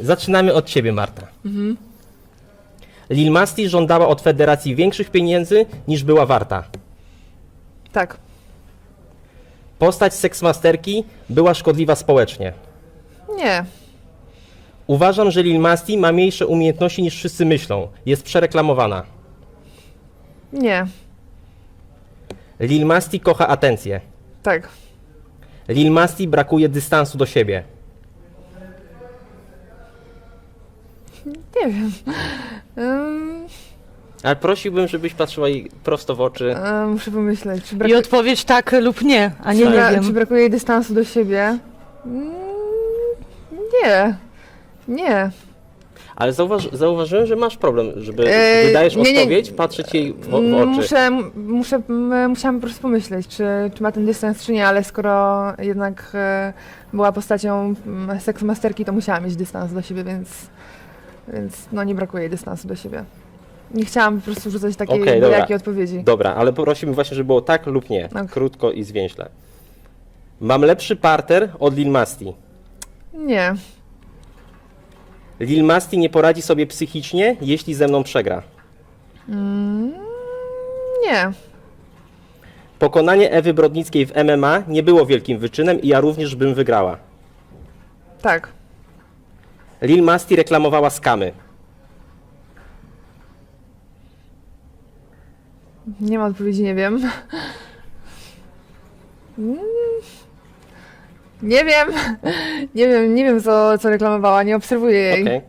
Zaczynamy od ciebie, Marta. Lil Masti żądała od federacji większych pieniędzy niż była warta. Tak. Postać seksmasterki była szkodliwa społecznie. Nie. Uważam, że Lil Masti ma mniejsze umiejętności niż wszyscy myślą. Jest przereklamowana. Nie. Lil Masti kocha atencję. Tak. Lil Masti brakuje dystansu do siebie. Nie wiem. Ym, Ale prosiłbym, żebyś patrzyła jej prosto w oczy. e, muszę pomyśleć, czy, I brakuje, odpowiedź tak lub nie, a nie czy, nie wiem. czy brakuje jej dystansu do siebie? Mm, nie. Nie. Ale zauważ, zauważyłem, że masz problem, żeby Eee, wydajesz nie, nie. odpowiedź, patrzeć jej w, w oczy. Muszę, muszę, m- musiałam po prostu pomyśleć, czy, czy ma ten dystans, czy nie, ale skoro jednak e, była postacią mm, seksmasterki, to musiała mieć dystans do siebie, więc, więc no nie brakuje jej dystansu do siebie. Nie chciałam po prostu rzucać takiej Okej, dobra. jakiej odpowiedzi. Dobra, ale poprosimy właśnie, żeby było tak lub nie. Ok. Krótko i zwięźle. Mam lepszy parter od Lil Masti. Nie. Lil Masti nie poradzi sobie psychicznie, jeśli ze mną przegra. Nie. Pokonanie Ewy Brodnickiej w MMA nie było wielkim wyczynem i ja również bym wygrała. Tak. Lil Masti reklamowała skamy. Nie ma odpowiedzi, nie wiem. Mm. Nie wiem. Nie wiem, nie wiem co, co reklamowała, nie obserwuję jej. Okej.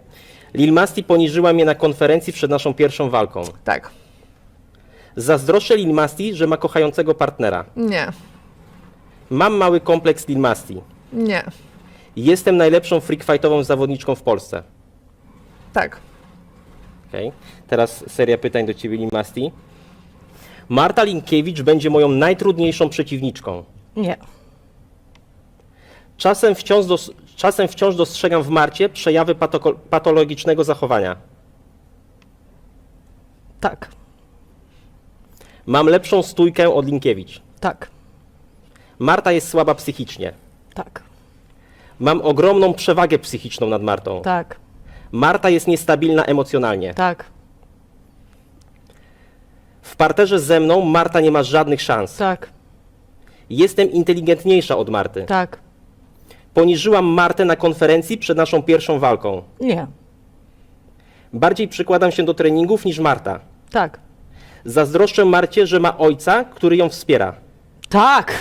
Lil Masti poniżyła mnie na konferencji przed naszą pierwszą walką. Tak. Zazdroszczę Lil Masti, że ma kochającego partnera. Nie. Mam mały kompleks Lil Masti. Nie. Jestem najlepszą freak fightową zawodniczką w Polsce. Tak. Okej. Teraz seria pytań do Ciebie, Lil Masti. Marta Linkiewicz będzie moją najtrudniejszą przeciwniczką. Nie. Czasem wciąż, dos- czasem wciąż dostrzegam w Marcie przejawy patoko- patologicznego zachowania. Tak. Mam lepszą stójkę od Linkiewicz. Tak. Marta jest słaba psychicznie. Tak. Mam ogromną przewagę psychiczną nad Martą. Tak. Marta jest niestabilna emocjonalnie. Tak. W parterze ze mną Marta nie ma żadnych szans. Tak. Jestem inteligentniejsza od Marty. Tak. Poniżyłam Martę na konferencji przed naszą pierwszą walką. Nie. Bardziej przykładam się do treningów niż Marta. Tak. Zazdroszczę Marcie, że ma ojca, który ją wspiera. Tak.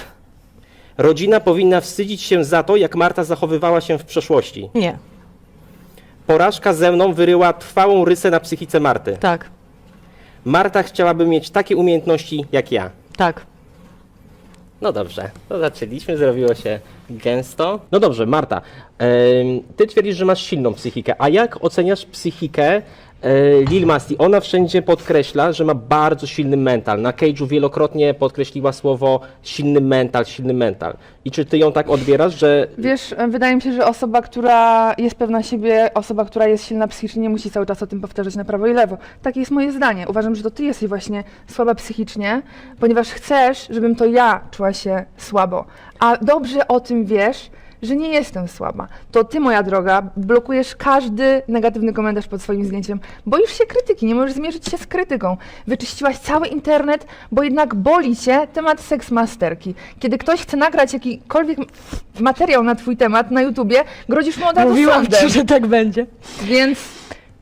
Rodzina powinna wstydzić się za to, jak Marta zachowywała się w przeszłości. Nie. Porażka ze mną wyryła trwałą rysę na psychice Marty. Tak. Marta chciałaby mieć takie umiejętności jak ja. Tak. No dobrze, to zaczęliśmy, zrobiło się gęsto. No dobrze, Marta, em, ty twierdzisz, że masz silną psychikę, a jak oceniasz psychikę Lil Masti? Ona wszędzie podkreśla, że ma bardzo silny mental. Na Cage'u wielokrotnie podkreśliła słowo silny mental, silny mental. I czy ty ją tak odbierasz, że Wiesz, e, wydaje mi się, że osoba, która jest pewna siebie, osoba, która jest silna psychicznie, nie musi cały czas o tym powtarzać na prawo i lewo. Takie jest moje zdanie. Uważam, że to ty jesteś właśnie słaba psychicznie, ponieważ chcesz, żebym to ja czuła się słabo. A dobrze o tym wiesz, że nie jestem słaba. To ty, moja droga, blokujesz każdy negatywny komentarz pod swoim zdjęciem. Boisz się krytyki, nie możesz zmierzyć się z krytyką. Wyczyściłaś cały internet, bo jednak boli cię temat seksmasterki. Kiedy ktoś chce nagrać jakikolwiek materiał na twój temat na YouTubie, grozisz mu od razu Mówiłam sądem. ci, że tak będzie. Więc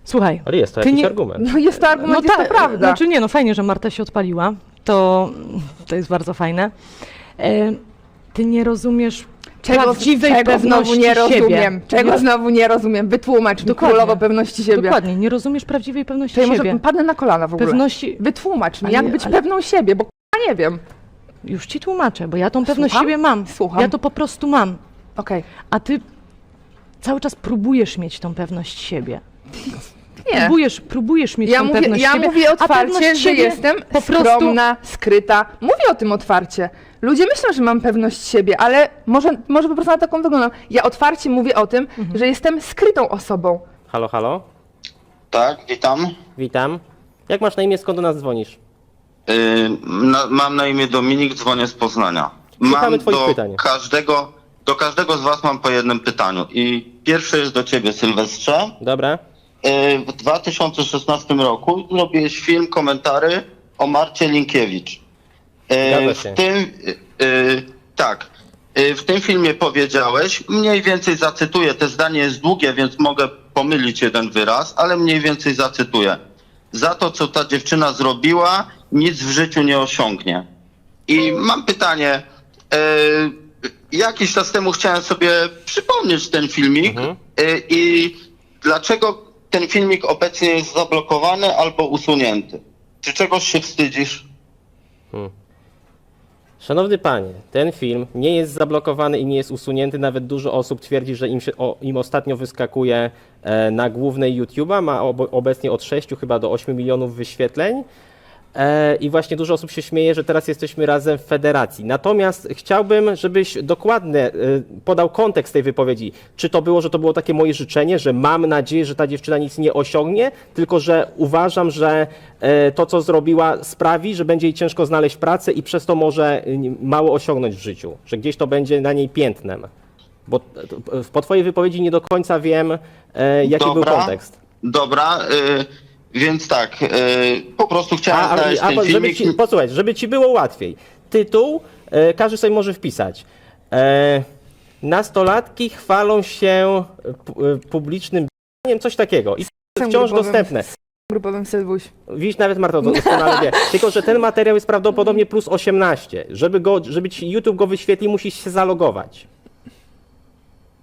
Słuchaj. Ale jest to jakiś nie- argument. no jest to argument, jest to prawda. Znaczy nie, no fajnie, że Marta się odpaliła. To, to jest bardzo fajne. E, ty nie rozumiesz prawdziwej czego znowu nie rozumiem? Czego Nie- znowu nie rozumiem? Wytłumacz mi królowo pewności siebie. Dokładnie, nie rozumiesz prawdziwej pewności Czyli może siebie. padnę na kolana w ogóle. Pewności, Wytłumacz mi, Ale- jak być ale- pewną siebie, bo k***a nie wiem. już ci tłumaczę, bo ja tą pewność Słucham? siebie mam. Słucham. Ja to po prostu mam. Okej. A ty cały czas próbujesz mieć tą pewność siebie. Nie. Próbujesz, próbujesz mieć Ja tą mówię, pewność ja siebie. mówię a otwarcie, pewność że siebie jestem po prostu skromna, skryta. Mówię o tym otwarcie. Ludzie myślą, że mam pewność siebie, ale może, może po prostu na taką wyglądam. Ja otwarcie mówię o tym, Mhm. że jestem skrytą osobą. Halo, halo, Tak, witam. witam. Jak masz na imię, skąd do nas dzwonisz? Yy, na, mam na imię Dominik, dzwonię z Poznania. Słuchamy Mam do pytań. każdego do każdego z was mam po jednym pytaniu. I pierwsze jest do ciebie, Sylwestrze. Dobra? E, W 2016 roku zrobiłeś film, komentary o Marcie Linkiewicz. Zgadza W tym, e, tak, w tym filmie powiedziałeś, mniej więcej zacytuję, te zdanie jest długie, więc mogę pomylić jeden wyraz, ale mniej więcej zacytuję. Za to, co ta dziewczyna zrobiła, nic w życiu nie osiągnie. I mam pytanie. Jakiś czas temu chciałem sobie przypomnieć ten filmik Mhm. i dlaczego ten filmik obecnie jest zablokowany albo usunięty? Czy czegoś się wstydzisz? Szanowny panie, ten film nie jest zablokowany i nie jest usunięty. Nawet dużo osób twierdzi, że im, się, o, im ostatnio wyskakuje e, na głównej YouTube'a. Ma obo, obecnie od 6 chyba do 8 milionów wyświetleń. E, I właśnie dużo osób się śmieje, że teraz jesteśmy razem w federacji. Natomiast chciałbym, żebyś dokładnie e, podał kontekst tej wypowiedzi. Czy to było, że to było takie moje życzenie, że mam nadzieję, że ta dziewczyna nic nie osiągnie, tylko że uważam, że e, to, co zrobiła, sprawi, że będzie jej ciężko znaleźć pracę i przez to może mało osiągnąć w życiu, że gdzieś to będzie na niej piętnem. Bo po twojej wypowiedzi nie do końca wiem, jaki był Dobra. kontekst. Dobra, y, więc tak, y, po prostu chciałem A, znaleźć a, ten żeby filmik. ci, posłuchaj, żeby ci było łatwiej. Tytuł e, każdy sobie może wpisać. E, nastolatki chwalą się pu- e, publicznym b***aniem, coś takiego. I to jest wciąż grupowym. dostępne. Grupowym Sylwuś. Widzisz, nawet Marta to doskonale wie. Tylko, że ten materiał jest prawdopodobnie plus 18. Żeby, go, żeby ci YouTube go wyświetlił, musisz się zalogować.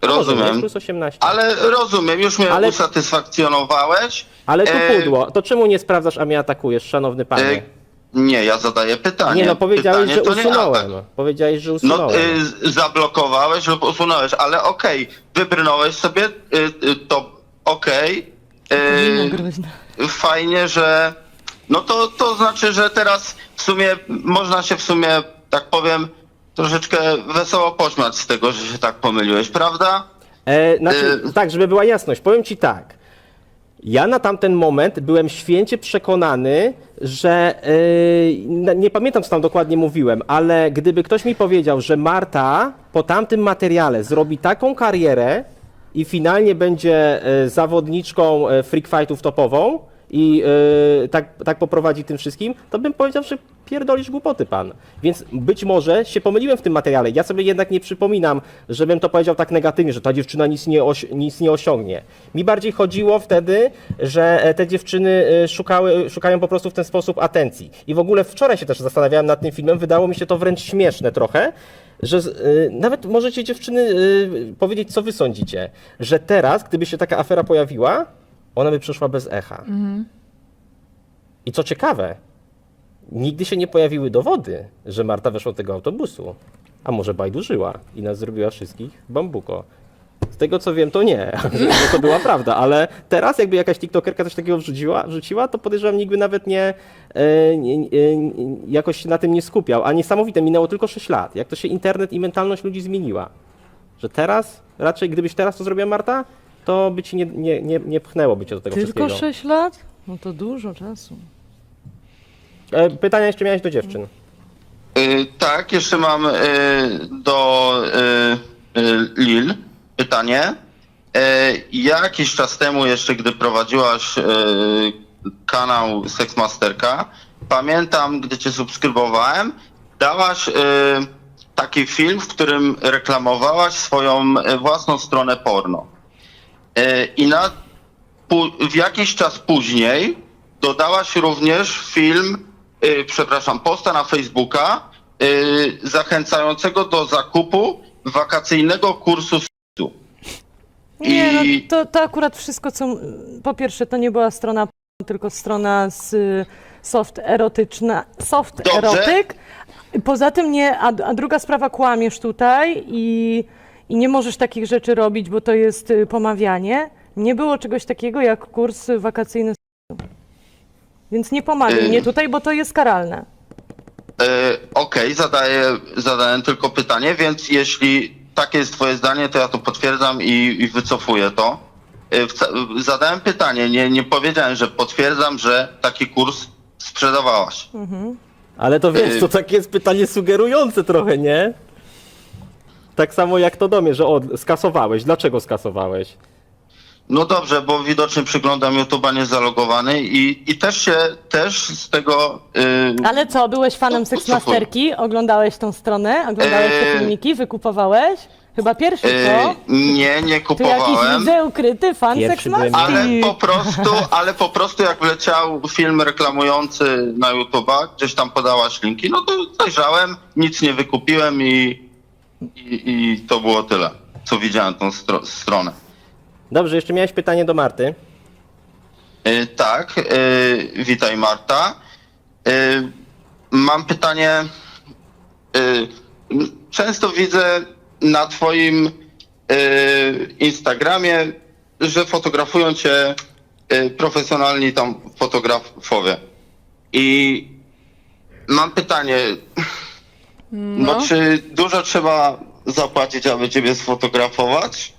Rozumiem. plus 18. Ale rozumiem, już mnie Ale- usatysfakcjonowałeś. Ale tu e, pudło. To czemu nie sprawdzasz, a mnie atakujesz, szanowny panie? E, nie, ja zadaję pytanie. nie no, powiedziałeś, pytanie że to nie usunąłem. atak. Powiedziałeś, że No, usunąłem. y, z- zablokowałeś lub usunąłeś, ale okej, wybrnąłeś sobie, y, y, to okej. Zimno Y, groźne. fajnie, że. No to, to znaczy, że teraz w sumie można się w sumie, tak powiem, troszeczkę wesoło pośmiać z tego, że się tak pomyliłeś, prawda? E, znaczy, Y- tak, żeby była jasność, powiem ci tak. Ja na tamten moment byłem święcie przekonany, że yy, nie pamiętam, co tam dokładnie mówiłem, ale gdyby ktoś mi powiedział, że Marta po tamtym materiale zrobi taką karierę i finalnie będzie e, zawodniczką e, freak fightów topową i e, tak, tak poprowadzi tym wszystkim, to bym powiedział, że pierdolisz głupoty pan. Więc być może się pomyliłem w tym materiale. Ja sobie jednak nie przypominam, żebym to powiedział tak negatywnie, że ta dziewczyna nic nie, nic nie osiągnie. Mi bardziej chodziło wtedy, że e, te dziewczyny e, szukały, szukają po prostu w ten sposób atencji. I w ogóle wczoraj się też zastanawiałem nad tym filmem, wydało mi się to wręcz śmieszne trochę, że z, y, nawet możecie dziewczyny y, powiedzieć, co wy sądzicie, że teraz, gdyby się taka afera pojawiła, ona by przeszła bez echa. I co ciekawe, nigdy się nie pojawiły dowody, że Marta weszła do tego autobusu. A może bajdurzyła i nas zrobiła wszystkich bambuko. Z tego co wiem, to nie, że to była prawda, ale teraz jakby jakaś tiktokerka coś takiego wrzuciła, wrzuciła to podejrzewam nikt by nawet nie, e, nie, nie, nie jakoś się na tym nie skupiał. A niesamowite, minęło tylko 6 lat. Jak to się internet i mentalność ludzi zmieniła. Że teraz, raczej gdybyś teraz to zrobiła Marta, to by ci nie, nie, nie, nie pchnęło cię do tego Tylko wszystkiego. 6 lat? No to dużo czasu. E, Pytania jeszcze miałeś do dziewczyn. Y, tak, jeszcze mam y, do y, y, Lil pytanie. Y, jakiś czas temu, jeszcze gdy prowadziłaś y, kanał Sexmasterka, pamiętam, gdy cię subskrybowałem, dałaś y, taki film, w którym reklamowałaś swoją y, własną stronę porno. Y, I na, w jakiś czas później dodałaś również film, y, przepraszam, posta na Facebooka y, zachęcającego do zakupu wakacyjnego kursu s***u. Nie, no to, to akurat wszystko, co. Po pierwsze, to nie była strona, tylko strona z soft erotyczna, soft Dobrze. erotyk. Poza tym nie, a, a druga sprawa, kłamiesz tutaj i, i nie możesz takich rzeczy robić, bo to jest y, pomawianie. Nie było czegoś takiego jak kurs wakacyjny. Więc nie pomawiaj Y- mnie tutaj, bo to jest karalne. E, Okej, zadaję, zadałem tylko pytanie, więc jeśli takie jest twoje zdanie, to ja to potwierdzam i, i wycofuję to. E, wca- zadałem pytanie, nie, nie powiedziałem, że potwierdzam, że taki kurs sprzedawałaś. Ale to wiesz, to takie jest pytanie sugerujące trochę, nie? Tak samo jak to do mnie, że od, skasowałeś. Dlaczego skasowałeś? No dobrze, bo widocznie przyglądam YouTube'a niezalogowany i, i też się, też z tego... Yy, Ale co, byłeś fanem No, Seksmasterki? Oglądałeś tą stronę? Oglądałeś te Eee. filmiki? Wykupowałeś? Chyba pierwszy, yy, co? nie, nie Tu jakiś kupowałem. widzę ukryty fan Pierwszy byłem. Ale po prostu, ale po prostu jak wleciał film reklamujący na YouTube'a, gdzieś tam podałaś linki, no to zajrzałem, nic nie wykupiłem i, i, i to było tyle, co widziałem tą stro- stronę. Dobrze, jeszcze miałeś pytanie do Marty. Y, tak, y, witaj Marta. Y, mam pytanie. Y, często widzę na Twoim y, Instagramie, że fotografują Cię y, profesjonalni tam fotografowie. I mam pytanie, no. czy dużo trzeba zapłacić, aby Ciebie sfotografować?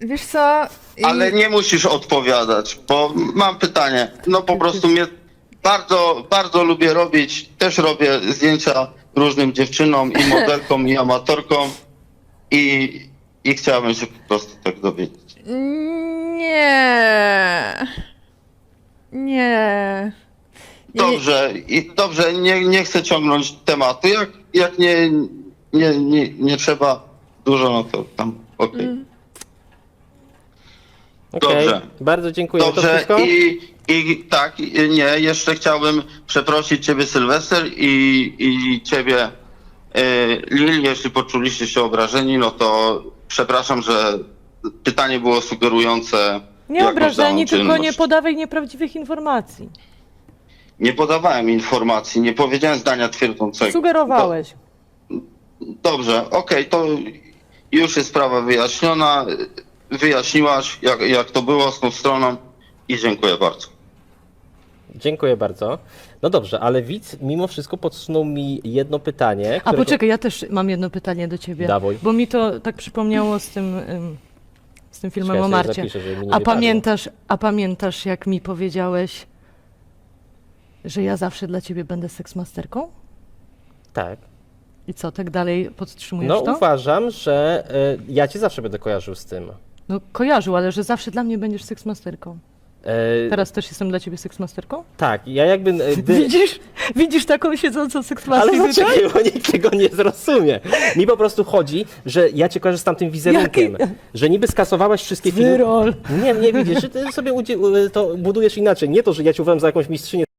Wiesz co? i- Ale nie musisz odpowiadać, bo mam pytanie. No po prostu mnie bardzo, bardzo lubię robić, też robię zdjęcia różnym dziewczynom i modelkom i amatorkom i, i chciałabym się po prostu tak dowiedzieć. Nie. Nie. Dobrze, i dobrze, nie, nie chcę ciągnąć tematu. Jak, jak nie, nie, nie, nie trzeba dużo, no to tam okej. Okej, Dobrze. Bardzo dziękuję. to Dobrze wszystko? i, i tak, i nie, jeszcze chciałbym przeprosić Ciebie Sylwester i, i Ciebie y, Lil, jeśli poczuliście się obrażeni, no to przepraszam, że pytanie było sugerujące Nie jakąś obrażeni, tylko nie podawaj nieprawdziwych informacji. Nie podawałem informacji, nie powiedziałem zdania twierdzącego. Sugerowałeś. Dobrze, okej, to już jest sprawa wyjaśniona. Wyjaśniłaś, jak, jak to było z tą stroną i dziękuję bardzo. Dziękuję bardzo. No dobrze, ale widz mimo wszystko podsunął mi jedno pytanie. A którego- poczekaj, ja też mam jedno pytanie do ciebie. Dawaj. Bo mi to tak przypomniało z tym, ym, z tym filmem Czekaj, o sobie Marcie. zapiszę, żeby mi nie a wypadło. pamiętasz, a pamiętasz, jak mi powiedziałeś, że ja zawsze dla ciebie będę seksmasterką? Tak. I co, tak dalej podtrzymujesz No to? uważam, że y, ja cię zawsze będę kojarzył z tym. No kojarzył, ale że zawsze dla mnie będziesz seksmasterką. E, Teraz też jestem dla ciebie seksmasterką? Tak, ja jakby... y, Dy... Widzisz? Widzisz taką siedzącą Ale seksmasterkę? zaczekaj, bo nikt tego nie zrozumie. Mi po prostu chodzi, że ja cię kojarzę z tamtym wizerunkiem. Jaki- Że niby skasowałaś wszystkie filmy. Nie, nie widzisz, że ty sobie to budujesz inaczej. Nie to, że ja cię uważam za jakąś mistrzynię e,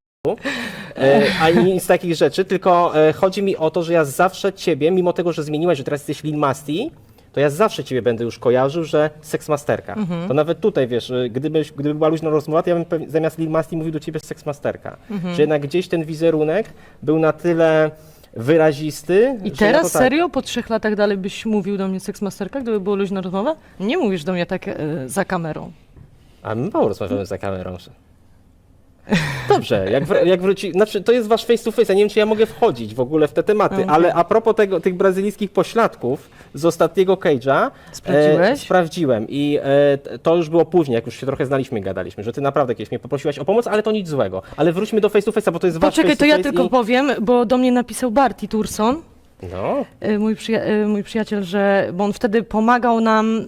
ani nic z takich rzeczy, tylko e, chodzi mi o to, że ja zawsze ciebie, mimo tego, że zmieniłaś, że teraz jesteś Lil Masti, to ja zawsze ciebie będę już kojarzył, że seksmasterka. Mhm. To nawet tutaj, wiesz, e, gdybyś, gdyby była luźna rozmowa, to ja bym zamiast Lil Masti mówił do ciebie seksmasterka. Mhm. Że jednak gdzieś ten wizerunek był na tyle wyrazisty, I że teraz ja to tak, serio? Po trzech latach dalej byś mówił do mnie seksmasterka, gdyby było luźna rozmowa? Nie mówisz do mnie tak e, za kamerą. A my mało rozmawiamy za kamerą. Dobrze, jak, wr- jak wróci, znaczy to jest wasz face to face, ja nie wiem czy ja mogę wchodzić w ogóle w te tematy, Okej. ale a propos tego, tych brazylijskich pośladków z ostatniego Cage'a, Sprawdziłeś? sprawdziłem i e, to już było później, jak już się trochę znaliśmy i gadaliśmy, że ty naprawdę kiedyś mnie poprosiłaś o pomoc, ale to nic złego. Ale wróćmy do face to face'a, bo to jest wasz Poczekaj, face to ja face tylko i... powiem, bo do mnie napisał Barty Turson, No, e, mój, przyja- e, mój przyjaciel, że bo on wtedy pomagał nam,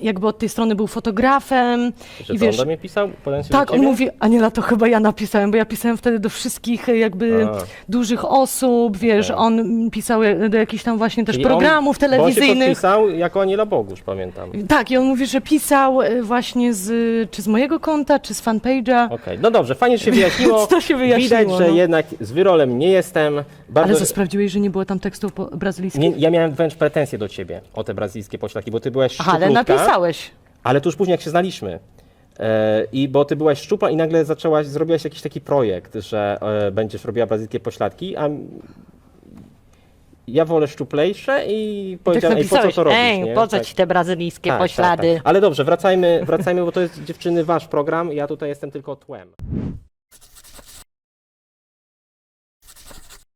jakby od tej strony był fotografem że i to wiesz, on do mnie pisał? Się Tak, on ciebie? mówi, Aniela, to chyba ja napisałem, bo ja pisałem wtedy do wszystkich e, jakby A. dużych osób, wiesz, on pisał e, do jakichś tam właśnie też Czyli programów on, Bo on się telewizyjnych. podpisał jako Aniela Bogusz, pamiętam. Tak, i on mówi, że pisał e, właśnie z, czy z mojego konta, czy z fanpage'a. No dobrze, fajnie że się wyjaśniło. To się wyjaśniło, Widać, że no. jednak z wyrolem nie jestem. Bardzo... Ale co, sprawdziłeś, że nie było tam tekstów po brazylijskich? Nie, ja miałem wręcz pretensje do ciebie o te brazylijskie poślaki, bo ty byłaś ale szczuplutka, napisałeś. ale to już później jak się znaliśmy. E, I bo ty byłaś szczupła i nagle zaczęłaś, zrobiłaś jakiś taki projekt, że e, będziesz robiła brazylijskie pośladki, a m- ja wolę szczuplejsze i powiedziałem, ej, po co to robisz, ej, nie? po co Tak. ci te brazylijskie Tak, tak, poślady? tak. Ale dobrze, wracajmy, wracajmy, bo to jest dziewczyny wasz program, ja tutaj jestem tylko tłem.